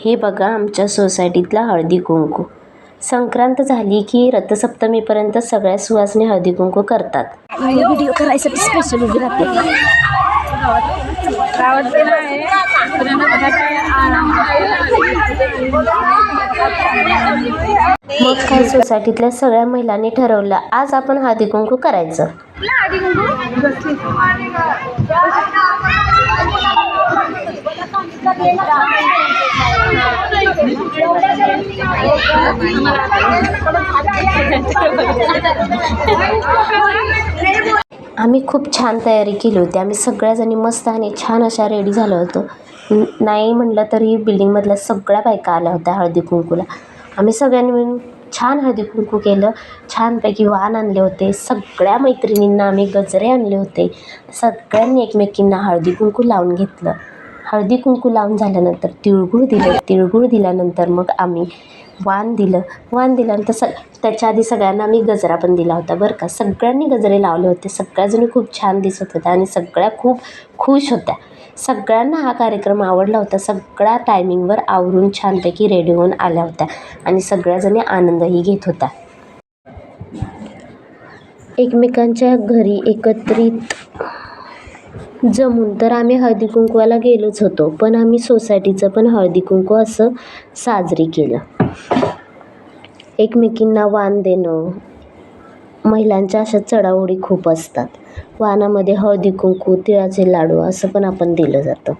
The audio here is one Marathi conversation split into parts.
हे बघा आमच्या सोसायटीतला हळदी कुंकू. संक्रांत झाली की रथसप्तमीपर्यंत सगळ्या सुवासनी हळदी कुंकू करतात. व्हिडिओ करायसाठी स्पेशल उभी राहते. मग काय सोसायटीतल्या सगळ्या महिलांनी ठरवलं आज आपण हळदी कुंकू करायचं. आम्ही खूप छान तयारी केली होती. आम्ही सगळ्याजणी मस्त आणि छान अशा रेडी झालो होतो. नाही म्हटलं तरी बिल्डिंगमधल्या सगळ्या बायका आल्या होत्या हळदी कुंकूला. आम्ही सगळ्यांनी मिळून छान हळदी कुंकू केलं. छानपैकी वाण आणले होते. सगळ्या मैत्रिणींना आम्ही गजरे आणले होते. सगळ्यांनी एकमेकींना हळदी कुंकू लावून घेतलं. हळदी कुंकू लावून झाल्यानंतर तिळगुळ दिलं. तिळगुळ दिल्यानंतर मग आम्ही वाण दिलं. वाण दिल्यानंतर स त्याच्या आधी सगळ्यांना आम्ही गजरा पण दिला होता बरं का. सगळ्यांनी गजरे लावले होते. सगळ्याजणी खूप छान दिसत होत्या आणि सगळ्या खूप खुश होत्या. सगळ्यांना हा कार्यक्रम आवडला होता. सगळ्या टायमिंगवर आवरून छानपैकी रेडी होऊन आल्या होत्या आणि सगळ्याजणी आनंदही घेत होत्या एकमेकांच्या घरी एकत्रित जमून तर आम्ही हळदी कुंकवाला गेलोच होतो पण आम्ही सोसायटीचं पण हळदी कुंकू असं साजरी केलं. एकमेकींना वाण देणं महिलांच्या अशा चढाओढी खूप असतात. वाणामध्ये हळदी कुंकू तिळाचे लाडू असं पण आपण दिलं जातं.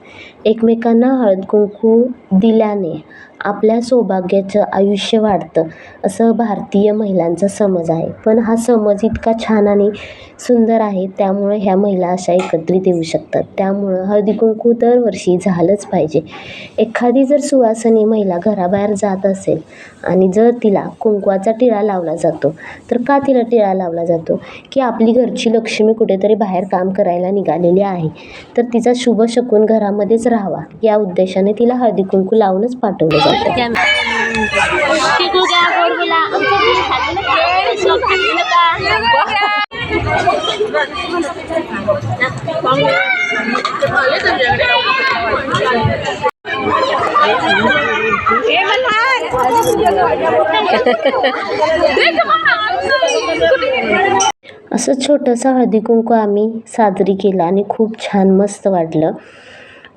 एकमेकांना हळद कुंकू दिल्याने आपल्या सौभाग्याचं आयुष्य वाढतं असं भारतीय महिलांचा समज आहे. पण हा समज इतका छान आणि सुंदर आहे त्यामुळे ह्या महिला अशा एकत्रित येऊ शकतात. त्यामुळं हळदीकुंकू दरवर्षी झालंच पाहिजे. एखादी जर सुवासिनी महिला घराबाहेर जात असेल आणि जर तिला कुंकवाचा टिळा लावला जातो तर का तिला टिळा लावला जातो? की आपली घरची लक्ष्मी कुठेतरी बाहेर काम करायला निघालेली आहे तर तिचा शुभ शकून घरामध्येच राहावा या उद्देशाने तिला हळदीकुंकू लावूनच पाठवलं असं छोटंसं हळदी कुंकू आम्ही साजरी केलं आणि खूप छान मस्त वाटलं.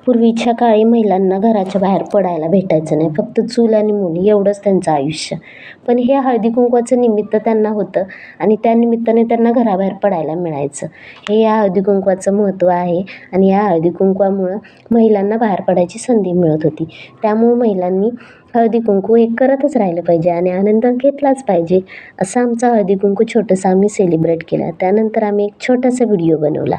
पूर्वीच्या काळी महिलांना घराच्या बाहेर पडायला भेटायचं नाही. फक्त चूल आणि मुली एवढंच त्यांचं आयुष्य. पण हे हळदी कुंकवाचं निमित्त त्यांना होतं आणि त्या निमित्ताने त्यांना घराबाहेर पडायला मिळायचं. हे या हळदी कुंकवाचं महत्त्व आहे आणि या हळदी कुंकवामुळं महिलांना बाहेर पडायची संधी मिळत होती. त्यामुळं महिलांनी हळदी कुंकू हे करतच राहिलं पाहिजे आणि आनंद घेतलाच पाहिजे असं आमचा हळदी कुंकू छोटंसं आम्ही सेलिब्रेट केला. त्यानंतर आम्ही एक छोटासा व्हिडिओ बनवला.